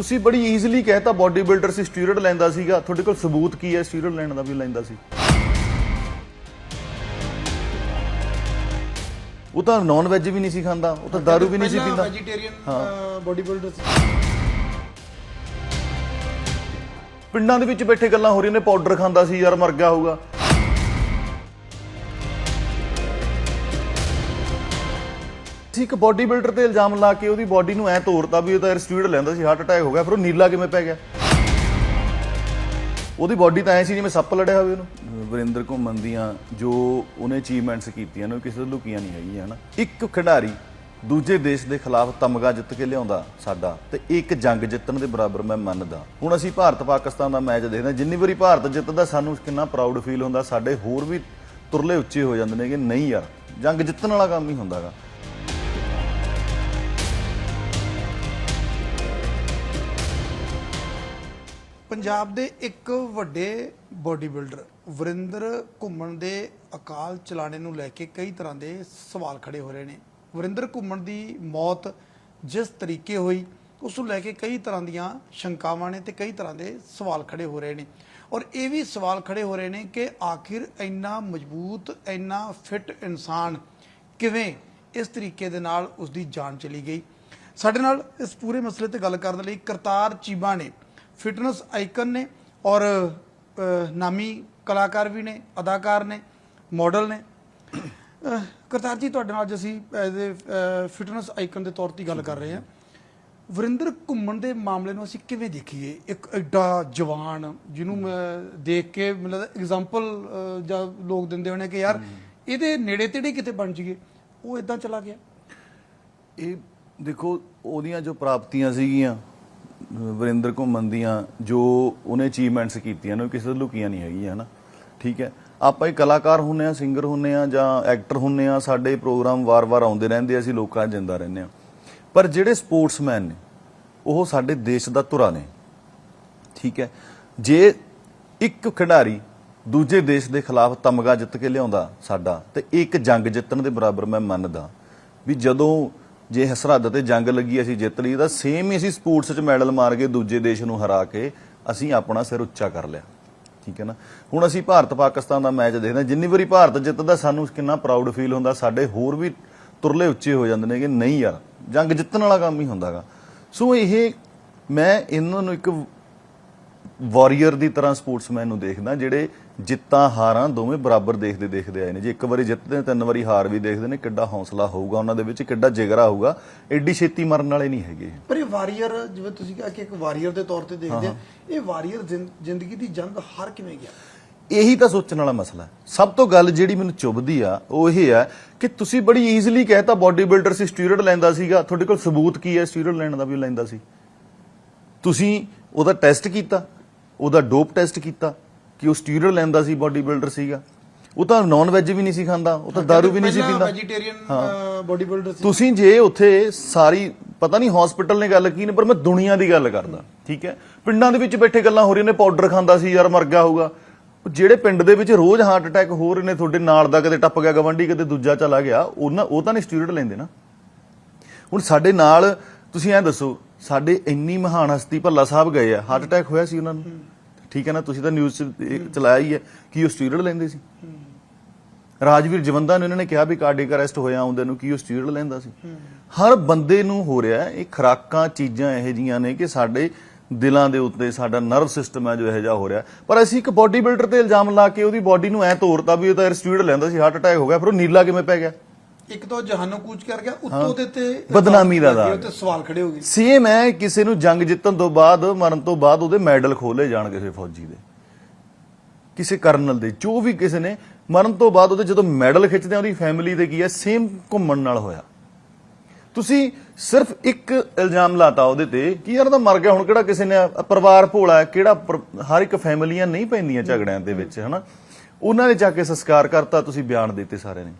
ਤੁਸੀਂ ਬੜੀ ਈਜ਼ੀਲੀ ਕਹਿਤਾ ਬਾਡੀ ਬਿਲਡਰ ਸੀ ਸਟੀਰੋਇਡ ਲੈਂਦਾ ਸੀਗਾ। ਤੁਹਾਡੇ ਕੋਲ ਸਬੂਤ ਕੀ ਹੈ? ਸਟੀਰੋਇਡ ਲੈਣ ਦਾ ਵੀ ਲੈਂਦਾ ਸੀ। ਉਹ ਤਾਂ ਨਾਨ ਵੈਜ ਵੀ ਨਹੀਂ ਸੀ ਖਾਂਦਾ ਉਹ ਤਾਂ ਦਾਰੂ ਵੀ ਨਹੀਂ ਸੀ ਪੀਂਦਾ। ਵੈਜੀਟੇਰੀਅਨ ਬੋਡੀ ਬਿਲਡਰ ਸੀ। ਪਿੰਡਾਂ ਦੇ ਵਿੱਚ ਬੈਠੇ ਗੱਲਾਂ ਹੋ ਰਹੀਆਂ ਨੇ ਪਾਊਡਰ ਖਾਂਦਾ ਸੀ ਯਾਰ ਮਰ ਗਿਆ ਹੋਊਗਾ। ਸੀ ਇੱਕ ਬਾਡੀ ਬਿਲਡਰ ਤੇ ਇਲਜ਼ਾਮ ਲਾ ਕੇ ਉਹਦੀ ਬਾਡੀ ਨੂੰ ਐ ਤੋੜਤਾ ਵੀ ਉਹ ਤਾਂ ਸਟੀਰੋਇਡ ਲੈਂਦਾ ਸੀ ਹਾਰਟ ਅਟੈਕ ਹੋ ਗਿਆ, ਫਿਰ ਉਹ ਨੀਲਾ ਕਿਵੇਂ ਪੈ ਗਿਆ? ਉਹਦੀ ਬਾਡੀ ਤਾਂ ਐ ਸੀ ਜਿਵੇਂ ਸੱਪ ਲੜਿਆ ਹੋਵੇ ਉਹਨੂੰ। ਵਰਿੰਦਰ ਘੁੰਮਣ ਦੀਆਂ ਜੋ ਉਹਨੇ ਅਚੀਵਮੈਂਟਸ ਕੀਤੀਆਂ ਨੇ, ਉਹ ਕਿਸੇ ਤੋਂ ਲੁਕੀਆਂ ਨਹੀਂ ਹੈਗੀਆਂ, ਹਨਾ? ਇੱਕ ਖਿਡਾਰੀ ਦੂਜੇ ਦੇਸ਼ ਦੇ ਖਿਲਾਫ ਤਮਗਾ ਜਿੱਤ ਕੇ ਲਿਆਉਂਦਾ ਸਾਡਾ, ਤੇ ਇੱਕ ਜੰਗ ਜਿੱਤਣ ਦੇ ਬਰਾਬਰ ਮੈਂ ਮੰਨਦਾ। ਹੁਣ ਅਸੀਂ ਭਾਰਤ ਪਾਕਿਸਤਾਨ ਦਾ ਮੈਚ ਦੇਖਦੇ ਹਾਂ, ਜਿੰਨੀ ਵਾਰੀ ਭਾਰਤ ਜਿੱਤਦਾ ਸਾਨੂੰ ਕਿੰਨਾ ਪ੍ਰਾਊਡ ਫੀਲ ਹੁੰਦਾ, ਸਾਡੇ ਹੋਰ ਵੀ ਤੁਰਲੇ ਉੱਚੇ ਹੋ ਜਾਂਦੇ ਨੇ ਕਿ ਨਹੀਂ ਯਾਰ, ਜੰਗ ਜਿੱਤਣ ਵਾਲਾ ਕੰਮ ਹੀ ਹੁੰਦਾਗਾ। ਪੰਜਾਬ ਦੇ ਇੱਕ ਵੱਡੇ ਬੋਡੀ ਬਿਲਡਰ ਵਰਿੰਦਰ ਘੁੰਮਣ ਦੇ ਅਕਾਲ ਚਲਾਣੇ ਨੂੰ ਲੈ ਕੇ ਕਈ ਤਰ੍ਹਾਂ ਦੇ ਸਵਾਲ ਖੜੇ ਹੋ ਰਹੇ ਨੇ। ਵਰਿੰਦਰ ਘੁੰਮਣ ਦੀ ਮੌਤ ਜਿਸ ਤਰੀਕੇ ਹੋਈ, ਉਸ ਨੂੰ ਲੈ ਕੇ ਕਈ ਤਰ੍ਹਾਂ ਦੀਆਂ ਸ਼ੰਕਾਵਾਂ ਨੇ ਤੇ ਕਈ ਤਰ੍ਹਾਂ ਦੇ ਸਵਾਲ ਖੜੇ ਹੋ ਰਹੇ ਨੇ। ਔਰ ਇਹ ਵੀ ਸਵਾਲ ਖੜੇ ਹੋ ਰਹੇ ਨੇ ਕਿ ਆਖਿਰ ਇੰਨਾ ਮਜ਼ਬੂਤ, ਇੰਨਾ ਫਿੱਟ ਇਨਸਾਨ ਕਿਵੇਂ ਇਸ ਤਰੀਕੇ ਦੇ ਨਾਲ ਉਸ ਦੀ ਜਾਨ ਚਲੀ ਗਈ? ਸਾਡੇ ਨਾਲ ਇਸ ਪੂਰੇ ਮਸਲੇ ਤੇ ਗੱਲ ਕਰਨ ਲਈ ਕਰਤਾਰ ਚੀਬਾ ਨੇ। ਫਿਟਨੈਸ ਆਈਕਨ ਨੇ ਔਰ ਨਾਮੀ ਕਲਾਕਾਰ ਵੀ ਨੇ, ਅਦਾਕਾਰ ਨੇ, ਮਾਡਲ ਨੇ। ਕਰਤਾਰ ਜੀ, ਤੁਹਾਡੇ ਨਾਲ ਅੱਜ ਅਸੀਂ ਐਜ਼ ਅ, ਫਿਟਨੈਸ ਆਈਕਨ ਦੇ ਤੌਰ ਤੇ ਗੱਲ ਕਰ ਰਹੇ ਹਾਂ। ਵਰਿੰਦਰ, ਘੁੰਮਣ ਦੇ ਮਾਮਲੇ ਨੂੰ ਅਸੀਂ ਕਿਵੇਂ ਦੇਖੀਏ? ਇੱਕ ਐਡਾ ਜਵਾਨ ਜਿਹਨੂੰ ਮੈਂ ਦੇਖ ਕੇ ਮਤਲਬ ਐਗਜ਼ਾਮਪਲ ਜਾਂ ਲੋਕ ਦਿੰਦੇ ਹੋਣੇ ਕਿ ਯਾਰ ਇਹਦੇ ਨੇੜੇ ਤੇੜੇ ਕਿਤੇ ਬਣ ਜਾਈਏ। ਉਹ ਇਦਾਂ ਚਲਾ ਗਿਆ। ਇਹ ਦੇਖੋ, ਉਹਦੀਆਂ ਜੋ ਪ੍ਰਾਪਤੀਆਂ ਸੀਗੀਆਂ ਵਰਿੰਦਰ ਘੁੰਮਣ ਦੀਆਂ ਜੋ ਉਹਨੇ ਅਚੀਵਮੈਂਟਸ ਕੀਤੀਆਂ ਨੇ, ਉਹ ਕਿਸੇ ਤੋਂ ਲੁਕੀਆਂ ਨਹੀਂ ਹੈਗੀਆਂ, ਹਨਾ? ਠੀਕ ਹੈ? ਆਪਾਂ ਹੀ ਕਲਾਕਾਰ ਹੁੰਨੇ ਆ ਸਿੰਗਰ ਹੁੰਨੇ ਆ ਜਾਂ ਐਕਟਰ ਹੁੰਨੇ ਆ ਸਾਡੇ ਪ੍ਰੋਗਰਾਮ ਵਾਰ-ਵਾਰ ਆਉਂਦੇ ਰਹਿੰਦੇ ਅਸੀਂ ਲੋਕਾਂ ਜਿੰਦਾ ਰਹਿੰਦੇ ਆ ਪਰ ਜਿਹੜੇ ਸਪੋਰਟਸਮੈਨ ਨੇ, ਉਹ ਸਾਡੇ ਦੇਸ਼ ਦਾ ਧੁਰਾ ਨੇ। ਠੀਕ ਹੈ? ਜੇ ਇੱਕ ਖਿਡਾਰੀ ਦੂਜੇ ਦੇਸ਼ ਦੇ ਖਿਲਾਫ ਤਮਗਾ ਜਿੱਤ ਕੇ ਲਿਆਉਂਦਾ ਸਾਡਾ, ਤੇ ਇੱਕ ਜੰਗ ਜਿੱਤਣ ਦੇ ਬਰਾਬਰ ਮੈਂ ਮੰਨਦਾ ਵੀ ਜਦੋਂ ਜੇ ਸਰਹੱਦ ਤੇ ਜੰਗ ਲੱਗੀ, ਅਸੀਂ ਜਿੱਤ ਲਈ, ਤਾਂ ਸੇਮ ਹੀ ਅਸੀਂ ਸਪੋਰਟਸ 'ਚ ਮੈਡਲ ਮਾਰ ਕੇ ਦੂਜੇ ਦੇਸ਼ ਨੂੰ ਹਰਾ ਕੇ ਅਸੀਂ ਆਪਣਾ ਸਿਰ ਉੱਚਾ ਕਰ ਲਿਆ। ਠੀਕ ਹੈ ਨਾ? ਹੁਣ ਅਸੀਂ ਭਾਰਤ ਪਾਕਿਸਤਾਨ ਦਾ ਮੈਚ ਦੇਖਦੇ ਹਾਂ। ਜਿੰਨੀ ਵਾਰੀ ਭਾਰਤ ਜਿੱਤਦਾ, ਸਾਨੂੰ ਕਿੰਨਾ ਪ੍ਰਾਊਡ ਫੀਲ ਹੁੰਦਾ। ਸਾਡੇ ਹੋਰ ਵੀ ਤੁਰਲੇ ਉੱਚੇ ਹੋ ਜਾਂਦੇ ਨੇ ਕਿ ਨਹੀਂ ਯਾਰ, ਜੰਗ ਜਿੱਤਣ ਵਾਲਾ ਕੰਮ ਹੀ ਹੁੰਦਾਗਾ। ਸੋ ਇਹ ਮੈਂ ਇਹਨਾਂ ਨੂੰ ਇੱਕ ਵਾਰੀਅਰ ਦੀ ਤਰ੍ਹਾਂ ਸਪੋਰਟਸਮੈਨ ਨੂੰ ਦੇਖਦਾ, ਜਿਹੜੇ ਜਿੱਤਾਂ ਹਾਰਾਂ ਦੋਵੇਂ ਬਰਾਬਰ ਦੇਖਦੇ ਦੇਖਦੇ ਆਏ ਨੇ। ਜੇ ਇੱਕ ਵਾਰੀ ਜਿੱਤਦੇ ਨੇ ਤਿੰਨ ਵਾਰੀ ਹਾਰ ਵੀ ਦੇਖਦੇ ਨੇ ਕਿੱਡਾ ਹੌਸਲਾ ਹੋਊਗਾ ਉਹਨਾਂ ਦੇ ਵਿੱਚ ਕਿੱਡਾ ਜਿਗਰਾ ਹੋਊਗਾ ਐਡੀ ਛੇਤੀ ਮਰਨ ਵਾਲੇ ਨਹੀਂ ਹੈਗੇ ਪਰ ਇਹ ਵਾਰੀਅਰ ਜਿਵੇਂ ਤੁਸੀਂ ਕਿਹਾ ਕਿ ਇੱਕ ਵਾਰੀਅਰ ਦੇ ਤੌਰ ਤੇ ਦੇਖਦੇ ਆ ਇਹ ਵਾਰੀਅਰ ਜ਼ਿੰਦਗੀ ਦੀ ਜੰਗ ਹਾਰ ਕਿਵੇਂ ਗਿਆ? ਇਹੀ ਤਾਂ ਸੋਚਣ ਵਾਲਾ ਮਸਲਾ ਹੈ। ਸਭ ਤੋਂ ਗੱਲ ਜਿਹੜੀ ਮੈਨੂੰ ਚੁਭਦੀ ਆ ਉਹ ਇਹ ਹੈ ਕਿ ਤੁਸੀਂ ਬੜੀ ਈਜ਼ੀਲੀ ਕਹਿਤਾ ਬਾਡੀ ਬਿਲਡਰ ਸੀ ਸਟੀਰੋਇਡ ਲੈਂਦਾ ਸੀਗਾ। ਤੁਹਾਡੇ ਕੋਲ ਸਬੂਤ ਕੀ ਹੈ ਸਟੀਰੋਇਡ ਲੈਣ ਦਾ ਵੀ ਲੈਂਦਾ ਸੀ? ਤੁਸੀਂ ਉਹਦਾ ਟੈਸਟ ਕੀਤਾ ਉਹਦਾ ਡੋਪ ਟੈਸਟ ਕੀਤਾ ਕਿ ਉਹ ਸਟੀਰੋਇਡ ਲੈਂਦਾ ਸੀ ਬਾਡੀ ਬਿਲਡਰ ਸੀਗਾ। ਉਹ ਤਾਂ ਨਾਨ ਵੈਜ ਵੀ ਨਹੀਂ ਸੀ ਖਾਂਦਾ ਉਹ ਤਾਂ ਦਾਰੂ ਵੀ ਨਹੀਂ ਸੀ ਪੀਂਦਾ। ਵੈਜੀਟੇਰੀਅਨ ਬੋਡੀ ਬਿਲਡਰ ਸੀ। ਤੁਸੀਂ ਜੇ ਉੱਥੇ ਸਾਰੀ ਪਤਾ ਨਹੀਂ ਹਸਪੀਟਲ ਨੇ ਗੱਲ ਕੀ ਨੇ ਪਰ ਮੈਂ ਦੁਨੀਆ ਦੀ ਗੱਲ ਕਰਦਾ ਠੀਕ ਹੈ? ਪਿੰਡਾਂ ਦੇ ਵਿੱਚ ਬੈਠੇ ਗੱਲਾਂ ਹੋ ਰਹੀਆਂ ਨੇ ਪਾਊਡਰ ਖਾਂਦਾ ਸੀ ਯਾਰ ਮਰ ਗਿਆ ਹੋਊਗਾ। ਜਿਹੜੇ ਪਿੰਡ ਦੇ ਵਿੱਚ ਰੋਜ਼ ਹਾਰਟ ਅਟੈਕ ਹੋ ਰਹੇ ਨੇ ਤੁਹਾਡੇ ਨਾਲ ਦਾ ਕਦੇ ਟੱਪ ਗਿਆ ਗਵੰਡੀ ਕਦੇ ਦੂਜਾ ਚਲਾ ਗਿਆ ਉਹਨਾਂ ਉਹ ਤਾਂ ਨਹੀਂ ਸਟੀਰੋਇਡ ਲੈਂਦੇ ਨਾ। ਹੁਣ ਸਾਡੇ ਨਾਲ ਤੁਸੀਂ ਐਂ ਦੱਸੋ ਸਾਡੇ ਇੰਨੀ ਮਹਾਨ ਹਸਤੀ ਭੱਲਾ ਸਾਹਿਬ ਗਏ ਆ ਹਾਰਟ ਅਟੈਕ ਹੋਇਆ ਸੀ ਉਹਨਾਂ ਨੂੰ? ਠੀਕ ਹੈ ਨਾ? ਤੁਸੀਂ ਤਾਂ ਨਿਊਜ਼ ਚਲਾਇਆ ਹੀ ਹੈ। ਕਿ ਉਹ ਸਟੀਰੋਇਡ ਲੈਂਦੇ ਸੀ? ਰਾਜਵੀਰ ਜਵੰਦਾ ਨੇ ਇਹਨਾਂ ਨੇ ਕਿਹਾ ਵੀ ਕਾਰਡਿਕ ਅਰੈਸਟ ਹੋਇਆ ਆਉਂਦੇ ਨੂੰ, ਕੀ ਉਹ ਸਟੀਰੋਇਡ ਲੈਂਦਾ ਸੀ? ਹਰ ਬੰਦੇ ਨੂੰ ਹੋ ਰਿਹਾ ਇਹ ਖਰਾਕਾਂ, ਚੀਜ਼ਾਂ ਇਹੋ ਜੀਆਂ ਨੇ ਕਿ ਸਾਡੇ ਦਿਲਾਂ ਦੇ ਉੱਤੇ, ਸਾਡਾ ਨਰਵ ਸਿਸਟਮ ਹੈ ਜੋ ਇਹੋ ਜਿਹਾ ਹੋ ਰਿਹਾ ਪਰ ਅਸੀਂ ਇੱਕ ਬੋਡੀ ਬਿਲਡਰ ਤੇ ਇਲਜ਼ਾਮ ਲਾ ਕੇ ਉਹਦੀ ਬਾਡੀ ਨੂੰ ਐ ਤੋੜਤਾ ਵੀ ਉਹ ਤਾਂ ਸਟੀਰੋਇਡ ਲੈਂਦਾ ਸੀ ਹਾਰਟ ਅਟੈਕ ਹੋ ਗਿਆ, ਫਿਰ ਉਹ ਨੀਲਾ ਕਿਵੇਂ ਪੈ ਗਿਆ? ਇੱਕ ਤਾਂ ਜਹਾਨੋਂ ਕੂਚ ਕਰ ਗਿਆ ਉੱਤੋਂ ਦੇ ਤੇ ਬਦਨਾਮੀ ਦਾ ਦਾਗ। ਤੇ ਸਵਾਲ ਖੜੇ ਹੋ ਗਏ। ਸੇਮ ਹੈ ਕਿਸੇ ਨੂੰ ਜੰਗ ਜਿੱਤਣ ਤੋਂ ਬਾਅਦ ਮਰਨ ਤੋਂ ਬਾਅਦ ਉਹਦੇ ਮੈਡਲ ਖੋਲੇ ਜਾਣ ਕਿਸੇ ਫੌਜੀ ਦੇ। ਕਿਸੇ ਕਰਨਲ ਦੇ ਜੋ ਵੀ ਕਿਸੇ ਨੇ ਮਰਨ ਤੋਂ ਬਾਅਦ ਉਹਦੇ ਜਦੋਂ ਮੈਡਲ ਖਿੱਚਦੇ ਆ ਉਹਦੀ ਫੈਮਿਲੀ ਦੇ ਕੀ ਹੈ ਸੇਮ ਘੁੰਮਣ ਨਾਲ ਹੋਇਆ। ਤੁਸੀਂ ਸਿਰਫ ਇੱਕ ਇਲਜ਼ਾਮ ਲਾਤਾ ਉਹਦੇ ਤੇ ਕਿ ਯਾਰ ਤਾਂ ਮਰ ਗਿਆ ਹੁਣ ਕਿਹੜਾ ਕਿਸੇ ਨੇ ਪਰਿਵਾਰ ਭੋਲਾ ਹੈ, ਕਿਹੜਾ ਹਰ ਇੱਕ ਫੈਮਲੀਆਂ ਨਹੀਂ ਪੈਂਦੀਆਂ ਝਗੜਿਆਂ ਦੇ ਵਿੱਚ ਹਨਾ? ਉਹਨਾਂ ਨੇ ਜਾ ਕੇ ਸੰਸਕਾਰ ਕਰਤਾ ਤੁਸੀਂ ਬਿਆਨ ਦਿੱਤੇ ਸਾਰਿਆਂ ਨੇ।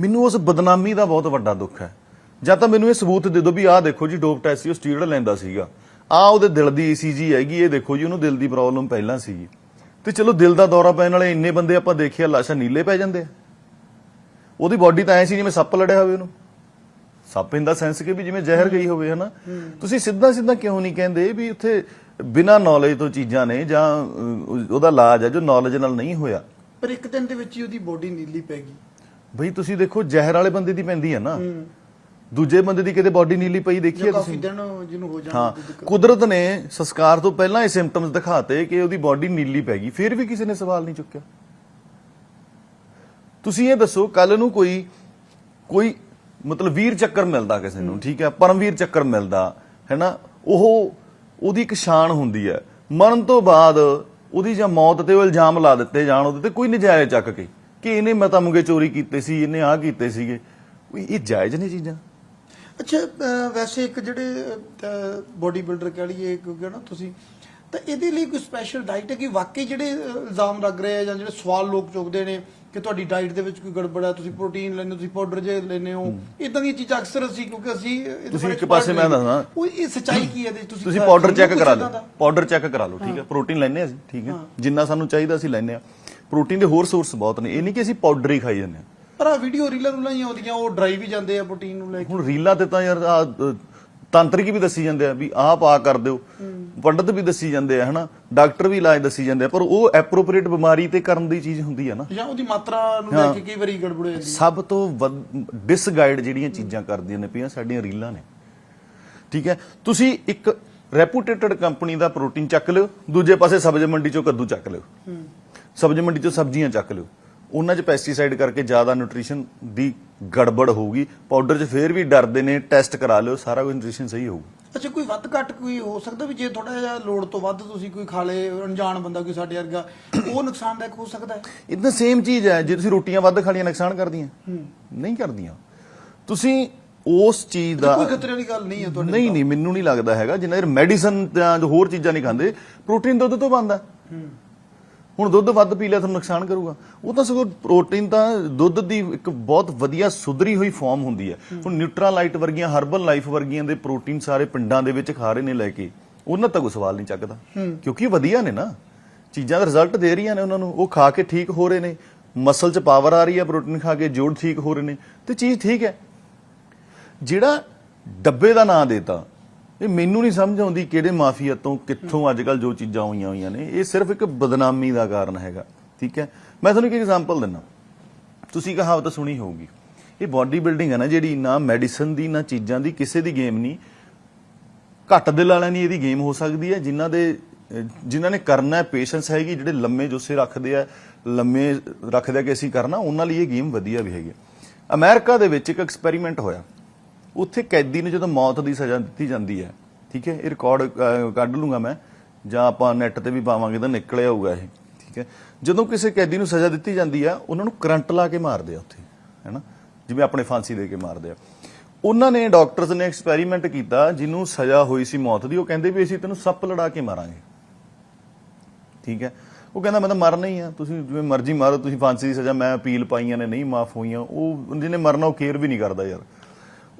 ਮੈਨੂੰ ਉਸ ਬਦਨਾਮੀ ਦਾ ਬਹੁਤ ਵੱਡਾ ਦੁੱਖ ਹੈ। ਜਾਂ ਤਾਂ ਮੈਨੂੰ ਇਹ ਸਬੂਤ ਦੇ ਦਿਓ ਵੀ ਆਹ ਦੇਖੋ ਜੀ, ਡੋਪ ਟੈਸਟ ਸੀ ਉਹ ਸਟੀਰੋਇਡ ਲੈਂਦਾ ਸੀਗਾ। ਆਹ ਉਹਦੇ ਦਿਲ ਦੀ ਈਸੀਜੀ ਹੈਗੀ, ਇਹ ਦੇਖੋ ਜੀ, ਉਹਨੂੰ ਦਿਲ ਦੀ ਪ੍ਰੋਬਲਮ ਪਹਿਲਾਂ ਸੀਗੀ। ਤੇ ਚਲੋ ਦਿਲ ਦਾ ਦੌਰਾ ਪੈਣ ਵਾਲੇ ਇੰਨੇ ਬੰਦੇ ਆਪਾਂ ਦੇਖਿਆ ਲਾਸ਼ਾਂ ਨੀਲੇ ਪੈ ਜਾਂਦੇ ਆ। ਉਹਦੀ ਬਾਡੀ ਤਾਂ ਐ ਸੀ ਜਿਵੇਂ ਸੱਪ ਲੜਿਆ ਹੋਵੇ ਉਹਨੂੰ। ਸੱਪ ਇਨ ਦਾ ਸੈਂਸ ਕਿ ਵੀ ਜਿਵੇਂ ਜ਼ਹਿਰ ਗਈ ਹੋਵੇ, ਹਨਾ? ਤੁਸੀਂ ਸਿੱਧਾ ਸਿੱਧਾ ਕਿਉਂ ਨਹੀਂ ਕਹਿੰਦੇ ਵੀ ਉੱਥੇ ਬਿਨਾਂ ਨੌਲੇਜ ਤੋਂ ਚੀਜ਼ਾਂ ਨੇ ਜਾਂ ਉਹਦਾ ਇਲਾਜ ਹੈ ਜੋ ਨੌਲੇਜ ਨਾਲ ਨਹੀਂ ਹੋਇਆ? ਪਰ ਇੱਕ ਦਿਨ ਦੇ ਵਿੱਚ ਹੀ ਉਹਦੀ ਬੋਡੀ ਨੀਲੀ ਪੈ ਗਈ। ਬਈ ਤੁਸੀਂ ਦੇਖੋ ਜ਼ਹਿਰ ਵਾਲੇ ਬੰਦੇ ਦੀ ਪੈਂਦੀ ਹੈ ਨਾ। ਦੂਜੇ ਬੰਦੇ ਦੀ ਕਿਤੇ ਬਾਡੀ ਨੀਲੀ ਪਈ ਦੇਖੀ ਹੈ ਤੁਸੀਂ? ਦਿਨ ਜਿਹਨੂੰ ਹੋ ਹਾਂ ਜਾਣ ਦੀ ਦਿੱਕਤ ਕੁਦਰਤ ਨੇ ਸੰਸਕਾਰ ਤੋਂ ਪਹਿਲਾਂ ਇਹ ਸਿੰਪਟਮਸ ਦਿਖਾਤੇ ਕਿ ਉਹਦੀ ਬਾਡੀ ਨੀਲੀ ਪੈ ਗਈ। ਫਿਰ ਵੀ ਕਿਸੇ ਨੇ ਸਵਾਲ ਨਹੀਂ ਚੁੱਕਿਆ। ਤੁਸੀਂ ਇਹ ਦੱਸੋ ਕੱਲ ਨੂੰ ਕੋਈ ਕੋਈ ਮਤਲਬ ਵੀਰ ਚੱਕਰ ਮਿਲਦਾ ਕਿਸੇ ਨੂੰ ਠੀਕ ਹੈ? ਪਰਮਵੀਰ ਚੱਕਰ ਮਿਲਦਾ ਹੈਨਾ? ਉਹ ਉਹਦੀ ਇੱਕ ਸ਼ਾਨ ਹੁੰਦੀ ਹੈ। ਮਰਨ ਤੋਂ ਬਾਅਦ ਉਹਦੀ ਜਾਂ ਮੌਤ ਤੇ ਉਹ ਇਲਜ਼ਾਮ ਲਾ ਦਿੱਤੇ ਜਾਣ ਉਹਦੇ ਤੇ ਕੋਈ ਨਜਾਇਜ਼ ਚੱਕ ਕੇ। ਕਿ ਇਹਨੇ ਮਤਾ ਮੁੰਗੇ ਚੋਰੀ ਕੀਤੇ ਸੀ ਇਹਨੇ ਆਹ ਕੀਤੇ ਸੀਗੇ। ਵੀ ਇਹ ਜਾਇਜ਼ ਨੇ ਚੀਜ਼ਾਂ? ਅੱਛਾ ਅਹ ਵੈਸੇ ਇੱਕ ਜਿਹੜੇ ਬੋਡੀ ਬਿਲਡਰ ਕਹ ਲਈਏ ਕਿਉਂਕਿ ਨਾ ਤੁਸੀਂ ਤਾਂ ਇਹਦੇ ਲਈ ਕੋਈ ਸਪੈਸ਼ਲ ਡਾਈਟ ਹੈ ਕਿ ਵਾਕਈ ਜਿਹੜੇ ਅਹ, ਇਲਜ਼ਾਮ ਲੱਗ ਰਹੇ ਆ ਜਾਂ ਜਿਹੜੇ ਸਵਾਲ ਲੋਕ ਚੁੱਕਦੇ ਨੇ ਕਿ ਤੁਹਾਡੀ ਡਾਈਟ ਦੇ ਵਿੱਚ ਕੋਈ ਗੜਬੜ ਹੈ ਤੁਸੀਂ ਪ੍ਰੋਟੀਨ ਲੈਂਦੇ ਹੋ ਤੁਸੀਂ ਪਾਊਡਰ ਜੇ ਲੈਂਦੇ ਹੋ ਇਦਾਂ ਦੀਆਂ ਚੀਜ਼ਾਂ ਅਕਸਰ ਅਸੀਂ ਕਿਉਂਕਿ ਅਸੀਂ ਇਹਦੇ ਤੁਸੀਂ ਬਾਰੇ ਇੱਕ ਪਾਸੇ ਮੈਂ expert ਨਹੀਂ। ਦੱਸਣਾ। ਉਹ ਇਹ ਸੱਚਾਈ ਕੀ ਹੈ ਇਹਦੇ 'ਚ? ਤੁਸੀਂ ਪਾਊਡਰ ਚੈੱਕ ਕਰਾ ਲਓ? ਪਾਊਡਰ ਚੈੱਕ ਕਰਾ ਲਓ ਠੀਕ ਹੈ? ਪ੍ਰੋਟੀਨ ਲੈਣੇ ਅਸੀਂ ਠੀਕ ਹੈ? ਜਿੰਨਾ ਸਾਨੂੰ ਚਾਹੀਦਾ ਅਸੀਂ ਲੈਣੇ ਆ ਪ੍ਰੋਟੀਨ ਦੇ ਹੋਰ ਸੋਰਸ ਬਹੁਤ ਨੇ। ਇਹ ਨਹੀਂ ਕਿ ਅਸੀਂ ਪਾਊਡਰ ਹੀ ਖਾਈ ਜਾਂਦੇ ਆ ਪਰ ਆ ਵੀਡੀਓ ਰੀਲਾਂ ਰੂਲਾਂ ਹੀ ਆਉਂਦੀਆਂ ਉਹ ਡਰਾਈ ਵੀ ਜਾਂਦੇ ਆ ਪ੍ਰੋਟੀਨ ਨੂੰ ਲੈ ਕੇ। ਹੁਣ ਰੀਲਾਂ ਤੇ ਤਾਂ ਯਾਰ ਅਹ, ਤਾਂਤਰਿਕ ਵੀ ਦੱਸੀ ਜਾਂਦੇ ਆ ਵੀ ਆਹ ਪਾ ਕਰ ਦਿਓ। ਪੰਡਤ ਵੀ ਦੱਸੀ ਜਾਂਦੇ ਆ ਹਨਾ? ਡਾਕਟਰ ਵੀ ਇਲਾਜ ਦੱਸੀ ਜਾਂਦੇ ਆ ਪਰ ਉਹ ਐਪਰੋਪ੍ਰੀਏਟ ਬਿਮਾਰੀ ਤੇ ਕਰਨ ਦੀ ਚੀਜ਼ ਹੁੰਦੀ ਆ ਨਾ। ਜਾਂ ਉਹਦੀ ਮਾਤਰਾ ਨੂੰ ਲੈ ਕੇ ਕਈ ਵਾਰੀ ਗੜਬੜ ਹੋ ਜਾਂਦੀ ਹੈ। ਸਭ ਤੋਂ ਡਿਸਗਾਈਡ ਜਿਹੜੀਆਂ ਚੀਜ਼ਾਂ ਕਰਦੀਆਂ ਨੇ ਪਈਆਂ ਸਾਡੀਆਂ ਰੀਲਾਂ ਨੇ। ਠੀਕ ਹੈ? ਤੁਸੀਂ ਇੱਕ ਰੈਪੂਟੇਟਡ ਕੰਪਨੀ ਦਾ ਪ੍ਰੋਟੀਨ ਚੱਕ ਲਿਓ ਦੂਜੇ ਪਾਸੇ ਸਬਜ਼ੀ ਮੰਡੀ ਚੋਂ ਕੱਦੂ ਚੱਕ ਲਿਓ। ਸਬਜ਼ੀ ਮੰਡੀ ਚੋਂ ਸਬਜ਼ੀਆਂ ਚੱਕ ਲਿਓ। ਉਹਨਾਂ 'ਚ ਪੈਸਟੀਸਾਈਡ ਕਰਕੇ ਜ਼ਿਆਦਾ ਨਿਊਟ੍ਰੀਸ਼ਨ ਦੀ ਗੜਬੜ ਹੋਊਗੀ। ਪਾਊਡਰ 'ਚ ਫੇਰ ਵੀ ਡਰਦੇ ਨੇ ਟੈਸਟ ਕਰਾ ਲਿਓ ਸਾਰਾ ਕੁਝ ਨਿਊਟ੍ਰੀਸ਼ਨ ਸਹੀ ਹੋਊ ਅੱਛਾ ਕੋਈ ਵੱਧ ਘੱਟ ਕੋਈ ਹੋ ਸਕਦਾ ਵੀ ਜੇ ਥੋੜਾ ਜਿਹਾ ਲੋੜ ਤੋਂ ਵੱਧ ਤੁਸੀਂ ਕੋਈ ਖਾ ਲੇ ਅਣਜਾਣ ਬੰਦਾ ਕੋਈ ਸਾਡੇ ਵਰਗਾ ਉਹ ਨੁਕਸਾਨਦਾਇਕ ਹੋ ਸਕਦਾ ਹੈ? ਇਦਾਂ ਸੇਮ ਚੀਜ਼ ਹੈ ਜੇ ਤੁਸੀਂ ਰੋਟੀਆਂ ਵੱਧ ਖਾਣੀਆਂ ਨੁਕਸਾਨ ਕਰਦੀਆਂ। ਨਹੀਂ ਕਰਦੀਆਂ। ਤੁਸੀਂ ਉਸ ਚੀਜ਼ ਦਾ ਕੋਈ ਖਤਰੇ ਵਾਲੀ ਗੱਲ ਨਹੀਂ ਹੈ ਤੁਹਾਡੇ ਨਹੀਂ ਨਹੀਂ ਮੈਨੂੰ ਨਹੀਂ ਲੱਗਦਾ ਹੈਗਾ। ਜਿੰਨਾ ਚਿਰ ਮੈਡੀਸਨ ਜੋ ਹੋਰ ਚੀਜ਼ਾਂ ਨਹੀਂ ਖਾਂਦੇ ਪ੍ਰੋਟੀਨ ਦੁੱਧ ਤੋਂ ਬਣਦਾ ਹੁਣ ਦੁੱਧ ਵੱਧ ਪੀ ਲਿਆ ਤੁਹਾਨੂੰ ਨੁਕਸਾਨ ਕਰੂਗਾ। ਉਹ ਤਾਂ ਸਗੋਂ ਪ੍ਰੋਟੀਨ ਤਾਂ ਦੁੱਧ ਦੀ ਇੱਕ ਬਹੁਤ ਵਧੀਆ ਸੁਧਰੀ ਹੋਈ ਫਾਰਮ ਹੁੰਦੀ ਹੈ। ਹੁਣ ਨਿਊਟਰਾਲਾਈਟ ਵਰਗੀਆਂ ਹਰਬਲ ਲਾਈਫ ਵਰਗੀਆਂ ਦੇ ਪ੍ਰੋਟੀਨ ਸਾਰੇ ਪਿੰਡਾਂ ਦੇ ਵਿੱਚ ਖਾ ਰਹੇ ਨੇ ਲੈ ਕੇ। ਉਹਨਾਂ ਤੱਕ ਕੋਈ ਸਵਾਲ ਨਹੀਂ ਚੱਕਦਾ। ਕਿਉਂਕਿ ਵਧੀਆ ਨੇ ਨਾ। ਚੀਜ਼ਾਂ ਦਾ ਰਿਜ਼ਲਟ ਦੇ ਰਹੀਆਂ ਨੇ ਉਹਨਾਂ ਨੂੰ। ਉਹ ਖਾ ਕੇ ਠੀਕ ਹੋ ਰਹੇ ਨੇ। ਮਸਲ 'ਚ ਪਾਵਰ ਆ ਰਹੀ ਹੈ ਪ੍ਰੋਟੀਨ ਖਾ ਕੇ ਜੋੜ ਠੀਕ ਹੋ ਰਹੇ ਨੇ। ਤੇ ਚੀਜ਼ ਠੀਕ ਹੈ। ਜਿਹੜਾ ਡੱਬੇ ਦਾ ਨਾਂ ਦੇਤਾ ਇਹ ਮੈਨੂੰ ਨਹੀਂ ਸਮਝ ਆਉਂਦੀ ਕਿਹੜੇ ਮਾਫੀਆ ਤੋਂ ਕਿੱਥੋਂ ਅੱਜ ਕੱਲ ਜੋ ਚੀਜ਼ਾਂ ਹੋਈਆਂ ਹੋਈਆਂ ਨੇ। ਇਹ ਸਿਰਫ ਇੱਕ ਬਦਨਾਮੀ ਦਾ ਕਾਰਨ ਹੈਗਾ ਠੀਕ ਹੈ? ਮੈਂ ਤੁਹਾਨੂੰ ਇੱਕ ਐਗਜ਼ਾਮਪਲ ਦਿੰਦਾ। ਤੁਸੀਂ ਕਹਾਵਤ ਸੁਣੀ ਹੋਊਗੀ। ਇਹ ਬਾਡੀ ਬਿਲਡਿੰਗ ਹੈ ਨਾ ਜਿਹੜੀ ਨਾ ਮੈਡੀਸਨ ਦੀ ਨਾ ਚੀਜ਼ਾਂ ਦੀ ਕਿਸੇ ਦੀ ਗੇਮ ਨਹੀਂ। ਘੱਟ ਦਿਲ ਵਾਲਿਆਂ ਦੀ ਇਹਦੀ ਗੇਮ ਹੋ ਸਕਦੀ ਹੈ ਜਿਨ੍ਹਾਂ ਦੇ ਅਹ, ਜਿਨ੍ਹਾਂ ਨੇ ਕਰਨਾ ਹੈ ਪੇਸ਼ੈਂਸ ਹੈਗੀ ਜਿਹੜੇ ਲੰਮੇ ਜੋਸੇ ਰੱਖਦੇ ਆ ਲੰਮੇ ਰੱਖਦੇ ਆ ਕਿ ਅਸੀਂ ਕਰਨਾ ਉਹਨਾਂ ਲਈ ਇਹ ਗੇਮ ਵਧੀਆ ਵੀ ਹੈਗੀ ਹੈ। ਅਮਰੀਕਾ ਦੇ ਵਿੱਚ ਇੱਕ ਐਕਸਪੈਰੀਮੈਂਟ ਹੋਇਆ। ਉੱਥੇ ਕੈਦੀ ਨੂੰ ਜਦੋਂ ਮੌਤ ਦੀ ਸਜ਼ਾ ਦਿੱਤੀ ਜਾਂਦੀ ਹੈ, ਠੀਕ ਹੈ, ਇਹ ਰਿਕਾਰਡ ਕੱਢ ਲੂੰਗਾ ਮੈਂ, ਜਾਂ ਆਪਾਂ ਨੈਟ ਤੇ ਵੀ ਪਾਵਾਂਗੇ ਤਾਂ ਨਿਕਲਿਆ ਹੋਊਗਾ ਇਹ, ਠੀਕ ਹੈ। ਜਦੋਂ ਕਿਸੇ ਕੈਦੀ ਨੂੰ ਸਜ਼ਾ ਦਿੱਤੀ ਜਾਂਦੀ ਆ ਉਹਨਾਂ ਨੂੰ ਕਰੰਟ ਲਾ ਕੇ ਮਾਰਦੇ ਆ ਉੱਥੇ, ਹੈਨਾ? ਜਿਵੇਂ ਆਪਣੇ ਫਾਂਸੀ ਦੇ ਕੇ ਮਾਰਦੇ ਆ। ਉਹਨਾਂ ਨੇ ਡਾਕਟਰਸ ਨੇ ਐਕਸਪੈਰੀਮੈਂਟ ਕੀਤਾ, ਜਿਹਨੂੰ ਸਜ਼ਾ ਹੋਈ ਸੀ ਮੌਤ ਦੀ, ਉਹ ਕਹਿੰਦੇ ਵੀ ਅਸੀਂ ਤੈਨੂੰ ਸੱਪ ਲੜਾ ਕੇ ਮਾਰਾਂਗੇ। ਠੀਕ ਹੈ? ਉਹ ਕਹਿੰਦਾ, ਮੈਂ ਤਾਂ ਮਰਨਾ ਹੀ ਆ, ਤੁਸੀਂ ਜਿਵੇਂ ਮਰਜ਼ੀ ਮਾਰੋ, ਤੁਸੀਂ ਫਾਂਸੀ ਦੀ ਸਜ਼ਾ, ਮੈਂ ਅਪੀਲ ਪਾਈਆਂ ਨੇ, ਨਹੀਂ ਮਾਫ ਹੋਈਆਂ। ਉਹ, ਜਿਹਨੇ ਮਰਨਾ, ਉਹ ਕੇਅਰ ਵੀ ਨਹੀਂ ਕਰਦਾ ਯਾਰ।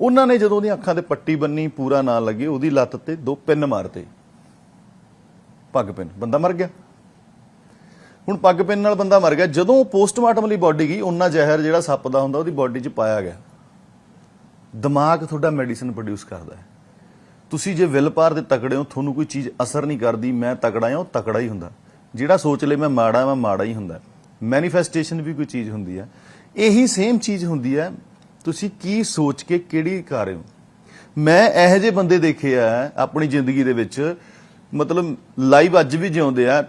ਉਹਨਾਂ ਨੇ ਜਦੋਂ ਉਹਦੀਆਂ ਅੱਖਾਂ ਤੇ ਪੱਟੀ ਬੰਨੀ, ਪੂਰਾ ਨਾ ਲੱਗੇ, ਉਹਦੀ ਲੱਤ ਤੇ ਦੋ ਪਿੰਨ ਮਾਰਤੇ। ਪੱਗ ਪਿੰਨ। ਬੰਦਾ ਮਰ ਗਿਆ। ਹੁਣ ਪੱਗ ਪਿੰਨ ਨਾਲ ਬੰਦਾ ਮਰ ਗਿਆ। ਜਦੋਂ ਪੋਸਟਮਾਰਟਮ ਲਈ ਬਾਡੀ ਗਈ, ਉਹਨਾਂ ਜ਼ਹਿਰ ਜਿਹੜਾ ਸੱਪ ਦਾ ਹੁੰਦਾ, ਉਹਦੀ ਬਾਡੀ 'ਚ ਪਾਇਆ ਗਿਆ। ਦਿਮਾਗ ਤੁਹਾਡਾ ਮੈਡੀਸਨ ਪ੍ਰੋਡਿਊਸ ਕਰਦਾ ਹੈ। ਤੁਸੀਂ ਜੇ ਵਿਲ ਪਾਰ ਦੇ ਤਕੜੇ ਹੋ, ਤੁਹਾਨੂੰ ਕੋਈ ਚੀਜ਼ ਅਸਰ ਨਹੀਂ ਕਰਦੀ। ਮੈਂ ਤਕੜਾ ਹਾਂ, ਉਹ ਤਕੜਾ ਹੀ ਹੁੰਦਾ। ਜਿਹੜਾ ਸੋਚ ਲੇ, ਮੈਂ ਮਾੜਾ ਮੈਂ ਮਾੜਾ ਹੀ ਹੁੰਦਾ। ਮੈਨੀਫੈਸਟੇਸ਼ਨ ਵੀ ਕੋਈ ਚੀਜ਼ ਹੁੰਦੀ ਹੈ। ਇਹੀ ਸੇਮ ਚੀਜ਼ ਹੁੰਦੀ ਹੈ ਤੁਸੀਂ ਕੀ ਸੋਚ ਕੇ ਕਿਹੜੀ ਕਰ ਰਹੇ ਹੋ? ਮੈਂ ਇਹੋ ਜਿਹੇ ਬੰਦੇ ਦੇਖੇ ਆ ਆਪਣੀ ਜ਼ਿੰਦਗੀ ਦੇ ਵਿੱਚ ਮਤਲਬ ਲਾਈਵ ਅੱਜ ਵੀ ਜਿਉਂਦੇ ਆ